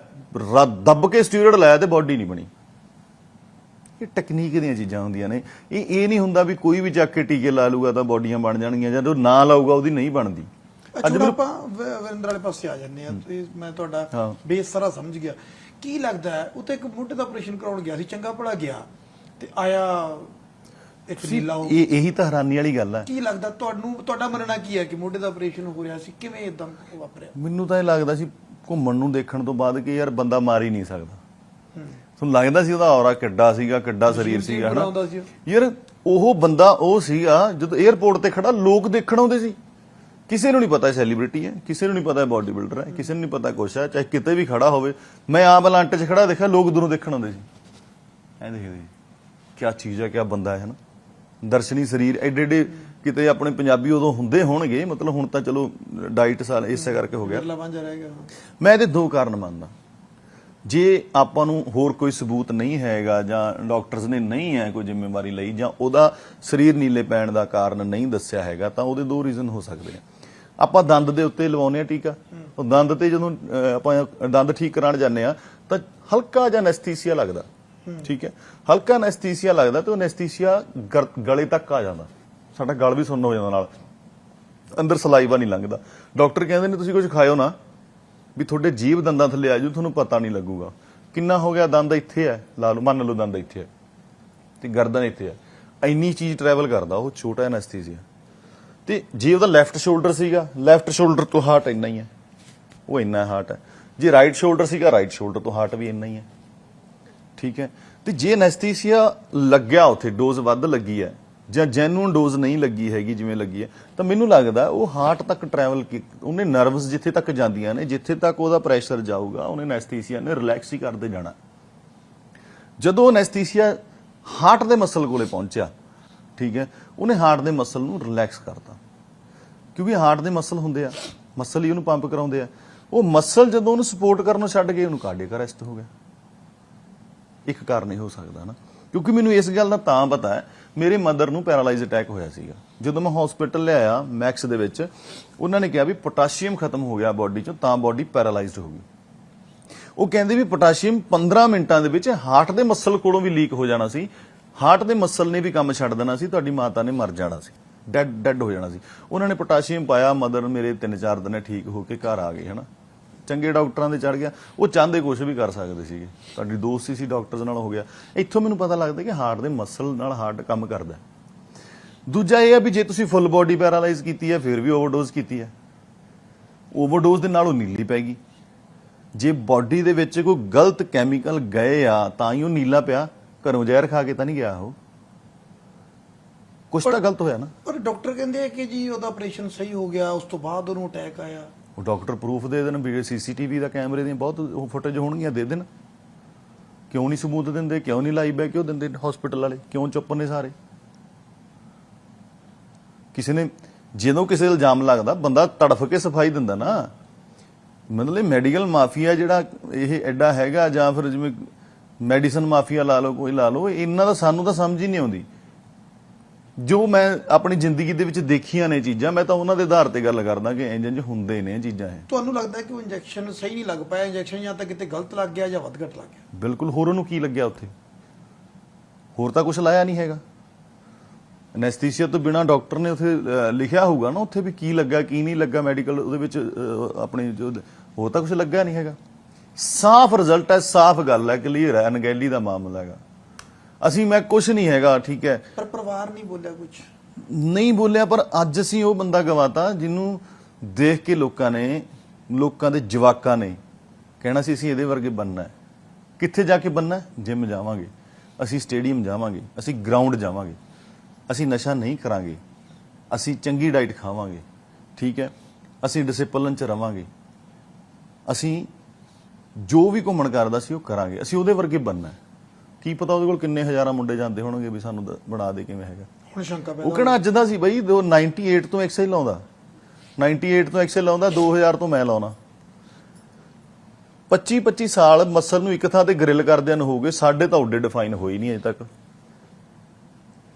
ਦੱਬ ਕੇ ਸਟੀਰੋਇਡ ਲਾਇਆ ਤੇ ਬਾਡੀ ਨਹੀਂ ਬਣੀ। ਇਹ ਟੈਕਨੀਕ ਦੀਆਂ ਚੀਜ਼ਾਂ ਹੁੰਦੀਆਂ ਨੇ। ਇਹ ਇਹ ਨਹੀਂ ਹੁੰਦਾ ਵੀ ਕੋਈ ਵੀ ਚੱਕ ਕੇ ਟੀਕੇ ਲਾ ਲੂਗਾ ਤਾਂ ਬਾਡੀਆਂ ਬਣ ਜਾਣਗੀਆਂ ਜਦੋਂ ਨਾ ਲਾਊਗਾ ਉਹਦੀ ਨਹੀਂ ਬਣਦੀ। ਅੱਜ ਆਪਾਂ ਵਰਿੰਦਰ ਵਾਲੇ ਪਾਸੇ ਆ ਜੰਨੇ ਆ। ਤੇ ਮੈਂ ਤੁਹਾਡਾ। ਬੇਸ ਸਾਰਾ ਸਮਝ ਗਿਆ। ਕੀ ਲੱਗਦਾ ਹੈ ਉੱਥੇ ਇੱਕ ਮੋਢੇ ਦਾ ਆਪਰੇਸ਼ਨ ਕਰਾਉਣ ਗਿਆ ਸੀ ਚੰਗਾ ਭਲਾ ਗਿਆ ਤੇ ਆਇਆ ਇੱਕ ਨੀਲਾ ਹੋ ਇਹ ਇਹੀ ਤਾਂ ਹੈਰਾਨੀ ਵਾਲੀ ਗੱਲ ਹੈ ਕੀ ਲੱਗਦਾ ਤੁਹਾਨੂੰ ਤੁਹਾਡਾ ਮੰਨਣਾ ਕੀ ਹੈ ਕਿ ਮੋਢੇ ਦਾ ਆਪਰੇਸ਼ਨ ਹੋ ਰਿਹਾ ਸੀ? ਕਿਵੇਂ ਇਦਾਂ ਵਾਪਰਿਆ? ਮੈਨੂੰ ਤਾਂ ਇਹ ਲੱਗਦਾ ਸੀ ਘੁੰਮਣ ਨੂੰ ਦੇਖਣ ਤੋਂ ਬਾਅਦ ਕਿ ਯਾਰ ਬੰਦਾ ਮਾਰ ਹੀ ਨਹੀਂ ਸਕਦਾ। ਤੁਹਾਨੂੰ ਲੱਗਦਾ ਸੀ ਉਹਦਾ ਔਰਾ ਕਿੱਡਾ ਸੀਗਾ ਕਿੱਡਾ ਸਰੀਰ ਸੀਗਾ ਹਨਾ। ਯਾਰ ਉਹ ਬੰਦਾ ਉਹ ਸੀਗਾ ਜਦੋਂ 에어ਪੋਰਟ ਤੇ ਖੜਾ ਲੋਕ ਦੇਖਣ ਆਉਂਦੇ ਸੀ। ਕਿਸੇ ਨੂੰ ਨਹੀਂ ਪਤਾ ਸੈਲੀਬ੍ਰਿਟੀ ਹੈ ਕਿਸੇ ਨੂੰ ਨਹੀਂ ਪਤਾ ਬਾਡੀ ਬਿਲਡਰ ਹੈ ਕਿਸੇ ਨੂੰ ਨਹੀਂ ਪਤਾ ਕੁਛ ਹੈ ਚਾਹੇ ਕਿਤੇ ਵੀ ਖੜਾ ਹੋਵੇ। ਮੈਂ ਆਮ ਲਾਂਟੇ 'ਚ ਖੜਾ ਦੇਖਿਆ ਲੋਕ ਦੂਰੋਂ ਦੇਖਣ ਆਉਂਦੇ ਸੀ। ਐਂ ਦੇਖਦੇ ਕੀ ਚੀਜ਼ ਹੈ ਕੀ ਬੰਦਾ ਹੈ ਨਾ ਦਰਸ਼ਨੀ ਸਰੀਰ ਐਡੇ ਐਡੇ ਕਿਤੇ ਆਪਣੇ ਪੰਜਾਬੀ ਉਦੋਂ ਹੁੰਦੇ ਹੋਣਗੇ ਮਤਲਬ ਹੁਣ ਤਾਂ ਚਲੋ ਡਾਈਟ ਸਾਲ ਇਸੇ ਕਰਕੇ ਹੋ ਗਿਆ। ਰਹਿ ਮੈਂ ਇਹਦੇ ਦੋ ਕਾਰਨ ਮੰਨਦਾ। ਜੇ ਆਪਾਂ ਨੂੰ ਹੋਰ ਕੋਈ ਸਬੂਤ ਨਹੀਂ ਹੈਗਾ ਜਾਂ ਡਾਕਟਰਸ ਨੇ ਨਹੀਂ ਹੈ ਕੋਈ ਜ਼ਿੰਮੇਵਾਰੀ ਲਈ ਜਾਂ ਉਹਦਾ ਸਰੀਰ ਨੀਲੇ ਪੈਣ ਦਾ ਕਾਰਨ ਨਹੀਂ ਦੱਸਿਆ ਹੈਗਾ ਤਾਂ ਉਹਦੇ ਦੋ ਰੀਜ਼ਨ ਹੋ ਸਕਦੇ ਆ ਆਪਾਂ ਦੰਦ ਦੇ ਉੱਤੇ ਲਵਾਉਂਦੇ ਆ? ਟੀਕਾ ਉਹ ਦੰਦ ਤੇ ਜਦੋਂ ਆਪਾਂ ਦੰਦ ਠੀਕ ਕਰਾਉਣ ਜਾਂਦੇ ਆ ਤਾਂ ਹਲਕਾ ਜਿਹਾ ਅਨੈਸਥੀਸੀਆ ਲੱਗਦਾ। ਠੀਕ ਹੈ। ਹਲਕਾ ਅਨੈਸਥੀਸੀਆ ਲੱਗਦਾ ਤੇ ਉਹ ਅਨੈਸਥੀਸੀਆ ਗਲੇ ਤੱਕ ਆ ਜਾਂਦਾ। ਸਾਡਾ ਗਲ ਵੀ ਸੁੰਨ ਹੋ ਜਾਂਦਾ ਨਾਲ। ਅੰਦਰ ਸਲਾਈਵਾ ਨਹੀਂ ਲੰਘਦਾ। ਡਾਕਟਰ ਕਹਿੰਦੇ ਨੇ, ਤੁਸੀਂ ਕੁਝ ਖਾਇਓ ਨਾ, ਵੀ ਤੁਹਾਡੇ ਜੀਭ ਦੰਦਾਂ ਥੱਲੇ ਆ ਜੂ ਤੁਹਾਨੂੰ ਪਤਾ ਨਹੀਂ ਲੱਗੂਗਾ। ਕਿੰਨਾ ਹੋ ਗਿਆ ਦੰਦ ਇੱਥੇ ਹੈ? ਲਾ ਲਓ ਮੰਨ ਲਓ ਦੰਦ ਇੱਥੇ ਹੈ। ਤੇ ਗਰਦਨ ਇੱਥੇ ਹੈ। ਇੰਨੀ ਚੀਜ਼ ਟਰੈਵਲ ਕਰਦਾ, ਉਹ ਛੋਟਾ ਐਨਸਥੀਸੀਆ ਤੇ ਜੇ ਉਹਦਾ ਲੈਫਟ ਸ਼ੋਲਡਰ ਸੀਗਾ ਲੈਫਟ ਸ਼ੋਲਡਰ ਤੋਂ ਹਾਰਟ ਇੰਨਾ ਹੀ ਹੈ। ਉਹ ਇੰਨਾ ਹਾਰਟ ਹੈ। ਜੇ ਰਾਈਟ ਸ਼ੋਲਡਰ ਸੀਗਾ ਰਾਈਟ ਸ਼ੋਲਡਰ ਤੋਂ ਹਾਰਟ ਵੀ ਇੰਨਾ ਹੀ ਹੈ। ਠੀਕ ਹੈ? ਤੇ ਜੇ ਐਨਸਥੀਸੀਆ ਲੱਗਿਆ ਉੱਥੇ ਡੋਜ਼ ਵੱਧ ਲੱਗੀ ਹੈ, ਜਾਂ ਜੈਨੂਨ ਡੋਜ਼ ਨਹੀਂ ਲੱਗੀ ਹੈਗੀ ਜਿਵੇਂ ਲੱਗੀ ਹੈ, ਤਾਂ ਮੈਨੂੰ ਲੱਗਦਾ ਉਹ ਹਾਰਟ ਤੱਕ ਟਰੈਵਲ ਉਹਨੇ ਨਰਵਸ ਜਿੱਥੇ ਤੱਕ ਜਾਂਦੀਆਂ ਨੇ, ਜਿੱਥੇ ਤੱਕ ਉਹਦਾ ਪ੍ਰੈਸ਼ਰ ਜਾਊਗਾ, ਉਹਨੇ ਐਨਸਥੀਸੀਆ ਨੇ ਰਿਲੈਕਸ ਹੀ ਕਰਦੇ ਜਾਣਾ। ਜਦੋਂ ਐਨਸਥੀਸੀਆ ਹਾਰਟ ਦੇ ਮਸਲ ਕੋਲੇ ਪਹੁੰਚਿਆ, ਠੀਕ ਹੈ, ਉਹਨੇ ਹਾਰਟ ਦੇ ਮਸਲ ਨੂੰ ਰਿਲੈਕਸ ਕਰਤਾ। ਕਿਉਂਕਿ ਹਾਰਟ ਦੇ ਮਸਲ ਹੁੰਦੇ ਆ ਮਸਲ ਹੀ ਉਹਨੂੰ ਪੰਪ ਕਰਾਉਂਦੇ ਆ। ਉਹ ਮਸਲ ਜਦੋਂ ਉਹਨੂੰ ਸਪੋਰਟ ਕਰਨੋਂ ਛੱਡ ਗਏ ਉਹਨੂੰ ਕਾਰਡੀਅਕ ਅਰੈਸਟ ਹੋ ਗਿਆ। ਇੱਕ ਕਾਰਨ ਇਹ ਹੋ ਸਕਦਾ ਨਾ। ਕਿਉਂਕਿ ਮੈਨੂੰ ਇਸ ਗੱਲ ਦਾ ਤਾਂ ਪਤਾ ਹੈ, ਮੇਰੇ ਮਦਰ ਨੂੰ ਪੈਰਾਲਾਈਜ਼ ਅਟੈਕ ਹੋਇਆ ਸੀਗਾ। ਜਦੋਂ ਮੈਂ ਹਸਪੀਟਲ ਲਿਆਇਆ ਮੈਕਸ ਦੇ ਵਿੱਚ, ਉਹਨਾਂ ਨੇ ਕਿਹਾ ਵੀ ਪੋਟਾਸ਼ੀਅਮ ਖਤਮ ਹੋ ਗਿਆ ਬਾਡੀ ਚੋਂ, ਤਾਂ ਬਾਡੀ ਪੈਰਾਲਾਈਜ਼ਡ ਹੋ ਗਈ। ਉਹ ਕਹਿੰਦੇ ਵੀ ਪੋਟਾਸ਼ੀਅਮ 15 ਮਿੰਟਾਂ ਦੇ ਵਿੱਚ ਹਾਰਟ ਦੇ ਮਸਲ ਕੋਲੋਂ ਵੀ ਲੀਕ ਹੋ ਜਾਣਾ ਸੀ। ਹਾਰਟ ਦੇ ਮਸਲ ਨੇ ਵੀ ਕੰਮ ਛੱਡ ਦੇਣਾ ਸੀ, ਤੁਹਾਡੀ ਮਾਤਾ ਨੇ ਮਰ ਜਾਣਾ ਸੀ। ਡੈਡ ਡੈਡ ਹੋ ਜਾਣਾ ਸੀ। ਉਹਨਾਂ ਨੇ ਪੋਟਾਸ਼ੀਅਮ ਪਾਇਆ ਮਦਰ ਮੇਰੇ 3-4 ਦਿਨ ਠੀਕ ਹੋ ਕੇ ਘਰ ਆ ਗਏ, ਹਨਾ। ਚੰਗੇ ਡਾਕਟਰਾਂ ਦੇ ਚੜ ਗਿਆ ਉਹ ਚਾਹੁੰਦੇ ਕੁਝ ਵੀ ਕਰ ਸਕਦੇ ਸੀਗੇ। ਤੁਹਾਡੀ ਦੋਸਤੀ ਸੀ ਡਾਕਟਰਸ ਨਾਲ ਹੋ ਗਿਆ। ਇੱਥੋਂ ਮੈਨੂੰ ਪਤਾ ਲੱਗਦਾ ਕਿ ਹਾਰਟ ਦੇ ਮਸਲ ਨਾਲ ਹਾਰਟ ਕੰਮ ਕਰਦਾ। ਦੂਜਾ ਇਹ ਹੈ ਵੀ ਜੇ ਤੁਸੀਂ ਫੁੱਲ ਬਾਡੀ ਪੈਰਾਲਾਈਜ਼ ਕੀਤੀ ਹੈ ਫਿਰ ਵੀ ਓਵਰਡੋਜ਼ ਕੀਤੀ ਹੈ। ਓਵਰਡੋਜ਼ ਦੇ ਨਾਲ ਉਹ ਨੀਲੀ ਪੈ ਗਈ। ਜੇ ਬਾਡੀ ਦੇ ਵਿੱਚ ਕੋਈ ਗਲਤ ਕੈਮੀਕਲ ਗਏ ਆ ਤਾਂ ਹੀ ਉਹ ਨੀਲਾ ਪਿਆ। ਘਰੋਂ ਜ਼ਹਿਰ ਖਾ ਕੇ ਤਾਂ ਨਹੀਂ ਗਿਆ ਉਹ। ਕੁਛ ਤਾਂ ਗਲਤ ਹੋਇਆ ਨਾ। ਪਰ ਡਾਕਟਰ ਕਹਿੰਦੇ ਆ ਕਿ ਜੀ ਉਹਦਾ ਆਪਰੇਸ਼ਨ ਸਹੀ ਹੋ ਗਿਆ ਉਸ ਤੋਂ ਬਾਅਦ ਉਹਨੂੰ ਅਟੈਕ ਆਇਆ। ਉਹ ਡਾਕਟਰ ਪ੍ਰੂਫ ਦੇ ਦੇਣ, ਵੀ ਸੀਸੀਟੀਵੀ ਦਾ ਕੈਮਰੇ ਦੀਆਂ ਬਹੁਤ ਉਹ ਫੁਟੇਜ ਹੋਣਗੀਆਂ, ਦੇ ਦੇਣ। ਕਿਉਂ ਨਹੀਂ ਸਬੂਤ ਦਿੰਦੇ, ਕਿਉਂ ਨਹੀਂ ਲਾਈਵ ਹੈ ਕਿਉਂ ਦਿੰਦੇ ਹਸਪੀਟਲ ਵਾਲੇ? ਕਿਉਂ ਚੁੱਪ ਨੇ ਸਾਰੇ? ਕਿਸੇ ਨੇ ਜਦੋਂ ਕਿਸੇ ਇਲਜ਼ਾਮ ਲੱਗਦਾ, ਬੰਦਾ ਤੜਫ ਕੇ ਸਫ਼ਾਈ ਦਿੰਦਾ ਨਾ। ਮਤਲਬ ਮੈਡੀਕਲ ਮਾਫੀਆ ਜਿਹੜਾ ਇਹ ਐਡਾ ਹੈਗਾ, ਜਾਂ ਫਿਰ ਜਿਵੇਂ ਮੈਡੀਸਨ ਮਾਫੀਆ ਲਾ ਲਓ, ਕੋਈ ਲਾ ਲਓ ਇਹਨਾਂ ਦਾ ਸਾਨੂੰ ਤਾਂ ਸਮਝ ਹੀ ਨਹੀਂ ਆਉਂਦੀ। ਜੋ ਮੈਂ ਆਪਣੀ ਜ਼ਿੰਦਗੀ ਦੇ ਵਿੱਚ ਦੇਖੀਆਂ ਨੇ ਚੀਜ਼ਾਂ ਮੈਂ ਤਾਂ ਉਹਨਾਂ ਦੇ ਆਧਾਰ ਤੇ ਗੱਲ ਕਰਦਾ ਕਿ ਇੰਜ ਇੰਜ ਹੁੰਦੇ ਨੇ ਇਹ ਚੀਜ਼ਾਂ ਇਹ। ਤੁਹਾਨੂੰ ਲੱਗਦਾ ਕਿ ਉਹ ਇੰਜੈਕਸ਼ਨ ਸਹੀ ਨਹੀਂ ਲੱਗ ਪਾਇਆ? ਇੰਜੈਕਸ਼ਨ ਜਾਂ ਤਾਂ ਕਿਤੇ ਗਲਤ ਲੱਗ ਗਿਆ ਜਾਂ ਵੱਧ ਘੱਟ ਲੱਗ ਗਿਆ? ਬਿਲਕੁਲ ਹੋਰ ਉਹਨੂੰ ਕੀ ਲੱਗਿਆ ਉੱਥੇ? ਹੋਰ ਤਾਂ ਕੁਝ ਲਾਇਆ ਨਹੀਂ ਹੈਗਾ। ਐਨੈਸਥੀਸੀਆ ਤੋਂ ਬਿਨਾ ਡਾਕਟਰ ਨੇ ਉੱਥੇ ਲਿਖਿਆ ਹੋਊਗਾ ਨਾ ਉੱਥੇ ਵੀ ਕੀ ਲੱਗਾ ਕੀ ਨਹੀਂ ਲੱਗਾ ਮੈਡੀਕਲ ਉਹਦੇ ਵਿੱਚ ਆਪਣੇ ਜੋ ਹੋਰ ਤਾਂ ਕੁਝ ਲੱਗਾ ਨਹੀਂ ਹੈਗਾ। ਸਾਫ਼ ਰਿਜ਼ਲਟ ਹੈ ਸਾਫ਼ ਗੱਲ ਹੈ ਕਲੀਅਰ ਹੈ ਅਨਗੈਲੀ ਦਾ ਮਾਮਲਾ ਹੈਗਾ। ਅਸੀਂ ਮੈਂ ਕੁਝ ਨਹੀਂ ਹੈਗਾ ਠੀਕ ਹੈ। ਪਰ ਪਰਿਵਾਰ ਨਹੀਂ ਬੋਲਿਆ ਕੁਝ ਨਹੀਂ ਬੋਲਿਆ ਪਰ ਅੱਜ ਅਸੀਂ ਉਹ ਬੰਦਾ ਗਵਾਤਾ ਜਿਹਨੂੰ ਦੇਖ ਕੇ ਲੋਕਾਂ ਨੇ ਲੋਕਾਂ ਦੇ ਜਵਾਕਾਂ ਨੇ ਕਹਿਣਾ ਸੀ ਅਸੀਂ ਇਹਦੇ ਵਰਗੇ ਬੰਨਣਾ ਹੈ। ਕਿੱਥੇ ਜਾ ਕੇ ਬੰਨਣਾ ਜਿਮ ਜਾਵਾਂਗੇ। ਅਸੀਂ ਸਟੇਡੀਅਮ ਜਾਵਾਂਗੇ। ਅਸੀਂ ਗਰਾਊਂਡ ਜਾਵਾਂਗੇ। ਅਸੀਂ ਨਸ਼ਾ ਨਹੀਂ ਕਰਾਂਗੇ। ਅਸੀਂ ਚੰਗੀ ਡਾਈਟ ਖਾਵਾਂਗੇ। ਠੀਕ ਹੈ। ਅਸੀਂ ਡਿਸਪਲਿਨ ਚ ਰਵਾਂਗੇ। ਅਸੀਂ ਜੋ ਵੀ ਘੁੰਮਣ ਕਰਦਾ ਸੀ ਉਹ ਕਰਾਂਗੇ। ਅਸੀਂ ਉਹਦੇ ਵਰਗੇ ਬੰਨਣਾ। ਕੀ ਪਤਾ ਉਹਦੇ ਕੋਲ ਕਿੰਨੇ ਹਜ਼ਾਰਾਂ ਮੁੰਡੇ ਜਾਂਦੇ ਹੋਣਗੇ ਵੀ ਸਾਨੂੰ ਦ- ਬਣਾ ਦੇ ਕਿਵੇਂ ਹੈਗਾ। ਹੁਣ ਸ਼ੰਕਾ ਉਹ ਪੈਦਾ ਕਿਹੜਾ ਅੱਜ ਦਾ ਸੀ ਬਈ ਉਹ 98 ਤੋਂ ਐਕਸਲ ਲਾਉਂਦਾ। 98 ਤੋਂ ਐਕਸਲ ਲਾਉਂਦਾ 2000 ਤੋਂ ਮੈਂ ਲਾਉਣਾ। 25 25 ਸਾਲ ਮਸਲ ਨੂੰ ਇੱਕ ਥਾਂ ਤੇ ਗ੍ਰਿਲ ਕਰਦਿਆਂ ਨੂੰ ਹੋ ਗਏ ਸਾਡੇ ਤਾਂ ਉੱਡੇ ਡਿਫਾਈਨ ਹੋਈ ਨਹੀਂ ਅਜੇ ਤੱਕ।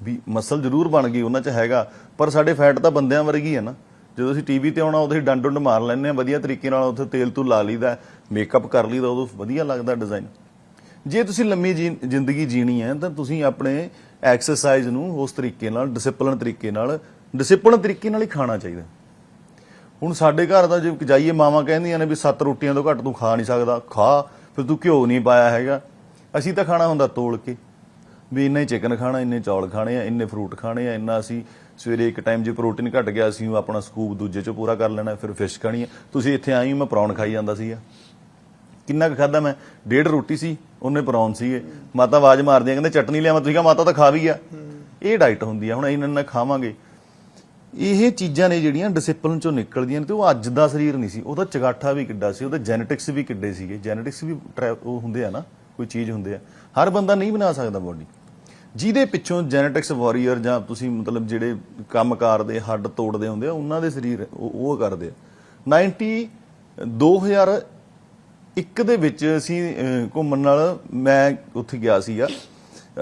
ਵੀ ਮਸਲ ਜ਼ਰੂਰ ਬਣ ਗਈ ਉਹਨਾਂ 'ਚ ਹੈਗਾ। ਪਰ ਸਾਡੇ ਫੈਟ ਤਾਂ ਬੰਦਿਆਂ ਵਰਗੀ ਹੈ ਨਾ। ਜਦੋਂ ਅਸੀਂ ਟੀਵੀ ਤੇ ਆਉਣਾ ਉਦੋਂ ਹੀ ਡੰਡ ਡੁੰਡ ਮਾਰ ਲੈਂਦੇ ਆ ਵਧੀਆ ਤਰੀਕੇ ਨਾਲ ਉੱਥੇ ਤੇਲ ਤੂੰ ਲਾ ਲਈਦਾ ਮੇਕਅਪ ਕਰ ਲਈਦਾ ਉਦੋਂ ਵਧੀਆ ਲੱਗਦਾ ਡਿਜ਼ਾਈਨ ਜੇ ਤੁਸੀਂ ਲੰਮੀ ਜੀ- ਜ਼ਿੰਦਗੀ ਜੀਣੀ ਹੈ, ਤਾਂ ਤੁਸੀਂ ਆਪਣੇ ਐਕਸਰਸਾਈਜ਼ ਨੂੰ ਉਸ ਤਰੀਕੇ ਨਾਲ ਡਿਸਪਲਿਨ ਤਰੀਕੇ ਨਾਲ ਡਿਸਪਲਿਨ ਤਰੀਕੇ ਨਾਲ ਹੀ ਖਾਣਾ ਚਾਹੀਦਾ। ਹੁਣ ਸਾਡੇ ਘਰ ਦਾ ਜੇ ਜਾਈਏ, ਮਾਵਾਂ ਕਹਿੰਦੀਆਂ ਨੇ ਵੀ ਸੱਤ ਰੋਟੀਆਂ ਤੋਂ ਘੱਟ ਤੂੰ ਖਾ ਨਹੀਂ ਸਕਦਾ। ਖਾ, ਫਿਰ ਤੂੰ ਘਿਓ ਨਹੀਂ ਪਾਇਆ ਹੈਗਾ। ਅਸੀਂ ਤਾਂ ਖਾਣਾ ਹੁੰਦਾ ਤੋਲ ਕੇ। ਵੀ ਇੰਨਾ ਹੀ ਚਿਕਨ ਖਾਣਾ, ਇੰਨੇ ਚੌਲ ਖਾਣੇ ਆ, ਇੰਨੇ ਫਰੂਟ ਖਾਣੇ ਆ, ਇੰਨਾ ਅਸੀਂ ਸਵੇਰੇ ਇੱਕ ਟਾਈਮ ਜੇ ਪ੍ਰੋਟੀਨ ਘਟ ਗਿਆ, ਅਸੀਂ ਉਹ ਆਪਣਾ ਸਕੂਪ ਦੂਜੇ ਚੋਂ ਪੂਰਾ ਕਰ ਲੈਣਾ, ਫਿਰ ਫਿਸ਼ ਖਾਣੀ ਆ। ਤੁਸੀਂ ਇੱਥੇ ਆਈ, ਮੈਂ ਪ੍ਰੌਣ ਖਾਈ ਜਾਂਦਾ ਸੀਗਾ। ਕਿੰਨਾ ਕੁ ਖਾਦਾ ਮੈਂ? ਡੇਢ ਰੋਟੀ ਸੀ, ਉਹਨੇ ਪ੍ਰੌਣ ਸੀਗੇ। ਮਾਤਾ ਆਵਾਜ਼ ਮਾਰਦੀਆਂ ਕਹਿੰਦੇ ਚਟਨੀ ਲਿਆਵਾਂ ਤੁਸੀਂ ਕਿਹਾ ਮਾਤਾ ਤਾਂ ਖਾ ਵੀ ਆ। ਇਹ ਡਾਈਟ ਹੁੰਦੀ ਆ, ਹੁਣ ਇਹਨਾਂ ਨਾਲ ਖਾਵਾਂਗੇ। ਇਹ ਚੀਜ਼ਾਂ ਨੇ ਜਿਹੜੀਆਂ ਡਿਸਪਲਿਨ ਚੋਂ ਨਿਕਲਦੀਆਂ ਨੇ ਤੇ ਉਹ ਅੱਜ ਦਾ ਸਰੀਰ ਨਹੀਂ ਸੀ। ਉਹਦਾ ਚਗਾਠਾ ਵੀ ਕਿੱਡਾ ਸੀ, ਉਹਦਾ ਜੈਨੇਟਿਕਸ ਵੀ ਕਿੱਡੇ ਸੀਗੇ। ਜੈਨੇਟਿਕਸ ਵੀ ਟਰੈ- ਉਹ ਹੁੰਦੇ ਆ ਨਾ, ਕੋਈ ਚੀਜ਼ ਹੁੰਦੇ ਆ। ਹਰ ਬੰਦਾ ਨਹੀਂ ਬਣਾ ਸਕਦਾ ਬਾਡੀ ਜਿਹਦੇ ਪਿੱਛੋਂ ਜੈਨੇਟਿਕਸ ਵਾਰੀਅਰ ਜਾਂ ਤੁਸੀਂ ਮਤਲਬ ਜਿਹੜੇ ਕੰਮ ਦੇ, ਹੱਡ ਤੋੜਦੇ ਹੁੰਦੇ ਆ, ਉਹਨਾਂ ਦੇ ਸਰੀਰ ਉਹ ਉਹ ਕਰਦੇ ਆ। 90 2001 ਦੇ ਵਿੱਚ ਅਸੀਂ ਘੁੰਮਣ ਨਾਲ ਮੈਂ ਉੱਥੇ ਗਿਆ ਸੀਗਾ।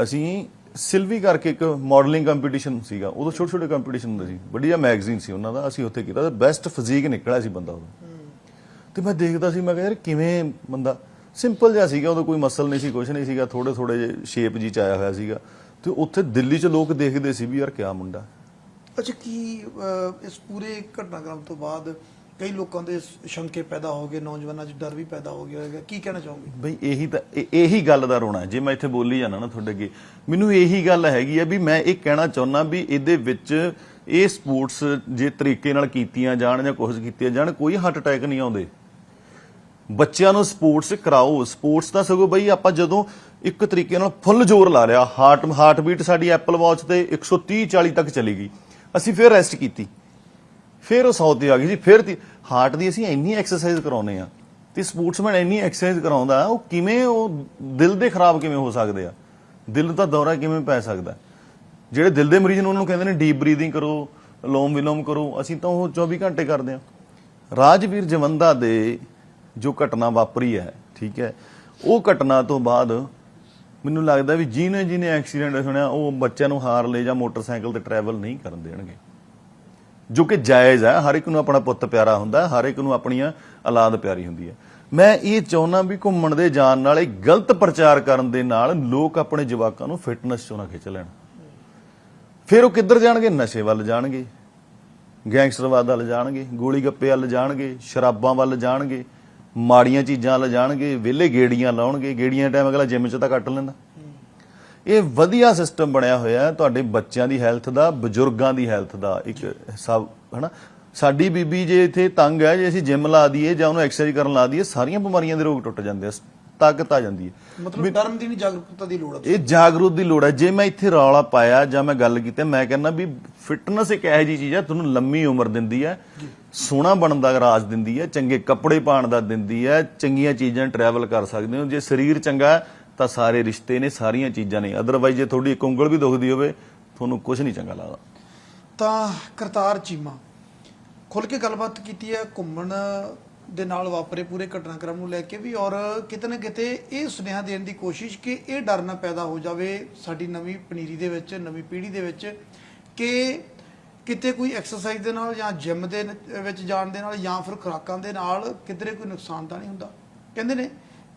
ਅਸੀਂ ਸਿਲਵੀ ਕਰਕੇ ਇੱਕ ਮਾਡਲਿੰਗ ਕੰਪੀਟੀਸ਼ਨ ਸੀਗਾ। ਉਦੋਂ ਛੋਟੇ ਛੋਟੇ ਕੰਪੀਟੀਸ਼ਨ ਹੁੰਦੇ ਸੀ। ਵਧੀਆ ਮੈਗਜ਼ੀਨ ਸੀ ਉਹਨਾਂ ਦਾ। ਅਸੀਂ ਉੱਥੇ ਕੀਤਾ। ਬੈਸਟ ਫਿਜ਼ੀਕ ਨਿਕਲਿਆ ਸੀ ਬੰਦਾ ਉਦੋਂ। ਤੇ ਮੈਂ ਦੇਖਦਾ ਸੀ ਮੈਂ ਕਿਹਾ ਯਾਰ ਕਿਵੇਂ ਬੰਦਾ? ਸਿੰਪਲ ਜਿਹਾ ਸੀਗਾ। ਉਦੋਂ ਕੋਈ ਮਸਲ ਨਹੀਂ ਸੀ ਕੁਝ ਨਹੀਂ ਸੀਗਾ। ਥੋੜੇ ਥੋੜੇ ਜਿਹੇ ਸ਼ੇਪ ਜੀ ਚ ਆਇਆ ਹੋਇਆ ਸੀਗਾ। ਤੇ ਉੱਥੇ ਦਿੱਲੀ 'ਚ ਲੋਕ ਦੇਖਦੇ ਸੀ ਵੀ ਯਾਰ ਕਿਆ ਮੁੰਡਾ? ਅੱਛਾ ਕੀ ਇਸ ਪੂਰੇ ਘਟਨਾਕ੍ਰਮ ਤੋਂ ਬਾਅਦ ਕਈ ਲੋਕਾਂ ਦੇ ਸ਼ੰਕੇ ਪੈਦਾ ਹੋ ਗਏ, ਨੌਜਵਾਨਾਂ 'ਚ ਡਰ ਵੀ ਪੈਦਾ ਹੋ ਗਿਆ ਹੋਵੇਗਾ ਕੀ ਕਹਿਣਾ ਚਾਹੋਗੇ? ਬਈ ਇਹੀ ਤਾਂ, ਇਹ- ਇਹੀ ਗੱਲ ਦਾ ਰੋਣਾ ਹੈ। ਜੇ ਮੈਂ ਇੱਥੇ ਬੋਲੀ ਜਾਣਾ ਨਾ ਤੁਹਾਡੇ ਅੱਗੇ, ਮੈਨੂੰ ਇਹੀ ਗੱਲ ਹੈਗੀ ਆ ਵੀ ਮੈਂ ਇਹ ਕਹਿਣਾ ਚਾਹੁੰਦਾ ਵੀ ਇਹਦੇ ਵਿੱਚ ਇਹ ਸਪੋਰਟਸ ਜੇ ਤਰੀਕੇ ਨਾਲ ਕੀਤੀਆਂ ਜਾਣ ਜਾਂ ਕੋਸ਼ਿਸ਼ ਕੀਤੀਆਂ ਜਾਣ, ਕੋਈ ਹਾਰਟ ਅਟੈਕ ਨਹੀਂ ਆਉਂਦੇ। ਬੱਚਿਆਂ ਨੂੰ ਸਪੋਰਟਸ ਕਰਾਓ। ਸਪੋਰਟਸ ਤਾਂ ਸਗੋਂ ਬਈ ਆਪਾਂ ਜਦੋਂ ਇੱਕ ਤਰੀਕੇ ਨਾਲ ਫੁੱਲ ਜ਼ੋਰ ਲਾ ਲਿਆ ਹਾਰਟ ਹਾਰਟ ਬੀਟ ਸਾਡੀ ਐਪਲ ਵਾਚ ਤੇ 130 40 ਤੱਕ ਚਲੀ ਗਈ। ਅਸੀਂ ਫਿਰ ਰੈਸਟ ਕੀਤੀ। ਫਿਰ ਉਹ 100 ਤੇ ਆ ਗਈ ਜੀ ਫਿਰ ਹਾਰਟ ਦੀ ਅਸੀਂ ਇੰਨੀ ਐਕਸਰਸਾਈਜ਼ ਕਰਾਉਨੇ ਆ ਤੇ ਸਪੋਰਟਸਮੈਨ ਇੰਨੀ ਐਕਸਰਸਾਈਜ਼ ਕਰਾਉਂਦਾ, ਉਹ ਕਿਵੇਂ ਉਹ ਦਿਲ ਦੇ ਖਰਾਬ ਕਿਵੇਂ ਹੋ ਸਕਦੇ ਆ? ਦਿਲ ਦਾ ਦੌਰਾ ਕਿਵੇਂ ਪੈ ਸਕਦਾ? ਜਿਹੜੇ ਦਿਲ ਦੇ ਮਰੀਜ਼ ਨੂੰ ਉਹਨਾਂ ਨੂੰ ਕਹਿੰਦੇ ਨੇ ਡੀਪ ਬਰੀਥਿੰਗ ਕਰੋ ਅਲੋਮ ਵਿਲੋਮ ਕਰੋ, ਅਸੀਂ ਤਾਂ ਉਹ 24 ਘੰਟੇ ਕਰਦੇ ਆ ਰਾਜਵੀਰ ਜਵੰਦਾ ਦੇ ਜੋ ਘਟਨਾ ਵਾਪਰੀ ਹੈ, ਠੀਕ ਹੈ, ਉਹ ਘਟਨਾ ਤੋਂ ਬਾਅਦ ਮੈਨੂੰ ਲੱਗਦਾ ਵੀ ਜਿਹਨੇ ਜਿਹਨੇ ਐਕਸੀਡੈਂਟ ਸੁਣਿਆ, ਉਹ ਬੱਚਿਆਂ ਨੂੰ ਹਾਰ ਲੈ ਜਾਂ ਮੋਟਰਸਾਈਕਲ ਤੇ ਟਰੈਵਲ ਨਹੀਂ ਕਰਨ ਦੇਣਗੇ। ਜੋ ਕਿ ਜਾਇਜ਼ ਹੈ, ਹਰ ਇੱਕ ਨੂੰ ਆਪਣਾ ਪੁੱਤ ਪਿਆਰਾ ਹੁੰਦਾ ਹਰ ਇੱਕ ਨੂੰ ਆਪਣੀਆਂ ਔਲਾਦ ਪਿਆਰੀ ਹੁੰਦੀ ਹੈ। ਮੈਂ ਇਹ ਚਾਹੁੰਦਾ ਵੀ ਘੁੰਮਣ ਦੇ ਜਾਣ ਨਾਲ, ਇਹ ਗਲਤ ਪ੍ਰਚਾਰ ਕਰਨ ਦੇ ਨਾਲ ਲੋਕ ਆਪਣੇ ਜਵਾਕਾਂ ਨੂੰ ਫਿਟਨੈਸ ਚੋਂ ਨਾ ਖਿੱਚ ਲੈਣ। ਫਿਰ ਉਹ ਕਿੱਧਰ ਜਾਣਗੇ? ਨਸ਼ੇ ਵੱਲ ਜਾਣਗੇ ਗੈਂਗਸਟਰਵਾਦ ਵੱਲ ਜਾਣਗੇ, ਗੋਲੀ ਗੱਪੇ ਵੱਲ ਜਾਣਗੇ, ਸ਼ਰਾਬਾਂ ਵੱਲ ਜਾਣਗੇ, ਮਾੜੀਆਂ ਚੀਜ਼ਾਂ ਵੱਲ ਜਾਣਗੇ, ਵਿਹਲੇ ਗੇੜੀਆਂ ਲਾਉਣਗੇ, ਗੇੜੀਆਂ ਟਾਈਮ ਅਗਲਾ ਜਿਮ 'ਚ ਤਾਂ ਕੱਟ ਲੈਂਦਾ। ਇਹ ਵਧੀਆ ਸਿਸਟਮ ਬਣਿਆ ਹੋਇਆ ਤੁਹਾਡੇ ਬੱਚਿਆਂ ਦੀ ਹੈਲਥ ਦਾ ਬਜ਼ੁਰਗਾਂ ਦੀ ਹੈਲਥ ਦਾ ਇੱਕ ਹਿਸਾਬ ਹਨਾ? ਸਾਡੀ ਬੀਬੀ ਜੇ ਇੱਥੇ ਤੰਗ ਹੈ ਜੇ ਅਸੀਂ ਜਿਮ ਲਾ ਦਈਏ ਜਾਂ ਉਹਨੂੰ ਐਕਸਰਸਾਈਜ਼ ਕਰਨ ਲਾ ਦਈਏ ਸਾਰੀਆਂ ਬਿਮਾਰੀਆਂ ਦੇ ਰੋਗ ਟੁੱਟ ਜਾਂਦੇ ਆ ਤਾਕਤ ਆ ਜਾਂਦੀ ਹੈ। ਮਤਲਬ ਧਰਮ ਦੀ ਨਹੀਂ ਜਾਗਰੂਕਤਾ ਦੀ ਲੋੜ ਹੈ ਇਹ ਜਾਗਰੂਕ ਦੀ ਲੋੜ ਹੈ। ਜੇ ਮੈਂ ਇੱਥੇ ਰੌਲਾ ਪਾਇਆ ਜਾਂ ਮੈਂ ਗੱਲ ਕੀਤੀ ਮੈਂ ਕਹਿੰਦਾ ਵੀ ਫਿਟਨੈਸ ਇੱਕ ਇਹੋ ਜੀ ਚੀਜ਼ ਹੈ ਤੁਹਾਨੂੰ ਲੰਮੀ ਉਮਰ ਦਿੰਦੀ ਹੈ ਸੋਹਣਾ ਬਣਨ ਦਾ ਰਾਜ ਦਿੰਦੀ ਹੈ ਚੰਗੇ ਕੱਪੜੇ ਪਾਉਣ ਦਾ ਦਿੰਦੀ ਹੈ ਚੰਗੀਆਂ ਚੀਜ਼ਾਂ ਟਰੈਵਲ ਕਰ ਸਕਦੇ ਹੋ। ਜੇ ਸਰੀਰ ਚੰਗਾ ਹੈ, ਤਾਂ ਸਾਰੇ ਰਿਸ਼ਤੇ ਨੇ, ਸਾਰੀਆਂ ਚੀਜ਼ਾਂ ਨੇ। ਅਦਰਵਾਈਜ਼ ਜੇ ਤੁਹਾਡੀ ਇੱਕ ਉਂਗਲ ਵੀ ਦੁਖਦੀ ਹੋਵੇ, ਤੁਹਾਨੂੰ ਕੁਝ ਨਹੀਂ ਚੰਗਾ ਲੱਗਦਾ। ਤਾਂ ਕਰਤਾਰ ਚੀਮਾ ਖੁੱਲ ਕੇ ਗੱਲਬਾਤ ਕੀਤੀ ਹੈ, ਘੁੰਮਣ ਦੇ ਨਾਲ ਵਾਪਰੇ ਪੂਰੇ ਘਟਨਾਕ੍ਰਮ ਨੂੰ ਲੈ ਕੇ ਵੀ, ਔਰ ਕਿਤੇ ਨਾ ਕਿਤੇ ਇਹ ਸੁਨੇਹਾ ਦੇਣ ਦੀ ਕੋਸ਼ਿਸ਼ ਕਿ ਇਹ ਡਰ ਨਾ ਪੈਦਾ ਹੋ ਜਾਵੇ ਸਾਡੀ ਨਵੀਂ ਪਨੀਰੀ ਦੇ ਵਿੱਚ, ਨਵੀਂ ਪੀੜ੍ਹੀ ਦੇ ਵਿੱਚ, ਕਿ ਕਿਤੇ ਕੋਈ ਐਕਸਰਸਾਈਜ਼ ਦੇ ਨਾਲ ਜਾਂ ਜਿਮ ਦੇ ਵਿੱਚ ਜਾਣ ਦੇ ਨਾਲ ਜਾਂ ਫਿਰ ਖੁਰਾਕਾਂ ਦੇ ਨਾਲ ਕਿਧਰੇ ਕੋਈ ਨੁਕਸਾਨ ਤਾਂ ਨਹੀਂ ਹੁੰਦਾ। ਕਹਿੰਦੇ ਨੇ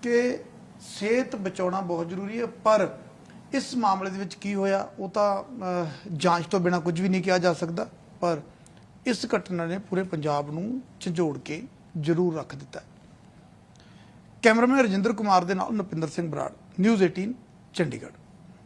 ਕਿ ਸਿਹਤ ਬਚਾਉਣਾ ਬਹੁਤ ਜ਼ਰੂਰੀ ਹੈ, ਪਰ ਇਸ ਮਾਮਲੇ ਦੇ ਵਿੱਚ ਕੀ ਹੋਇਆ, ਉਹ ਤਾਂ ਜਾਂਚ ਤੋਂ ਬਿਨਾ ਕੁਝ ਵੀ ਨਹੀਂ ਕਿਹਾ ਜਾ ਸਕਦਾ, ਪਰ ਇਸ ਘਟਨਾ ਨੇ ਪੂਰੇ ਪੰਜਾਬ ਨੂੰ ਝੰਜੋੜ ਕੇ ਜ਼ਰੂਰ ਰੱਖ ਦਿੱਤਾ। ਕੈਮਰਾਮੈਨ ਰਜਿੰਦਰ ਕੁਮਾਰ ਦੇ ਨਾਲ ਨਪਿੰਦਰ ਸਿੰਘ ਬਰਾੜ, ਨਿਊਜ਼ 18 ਚੰਡੀਗੜ੍ਹ।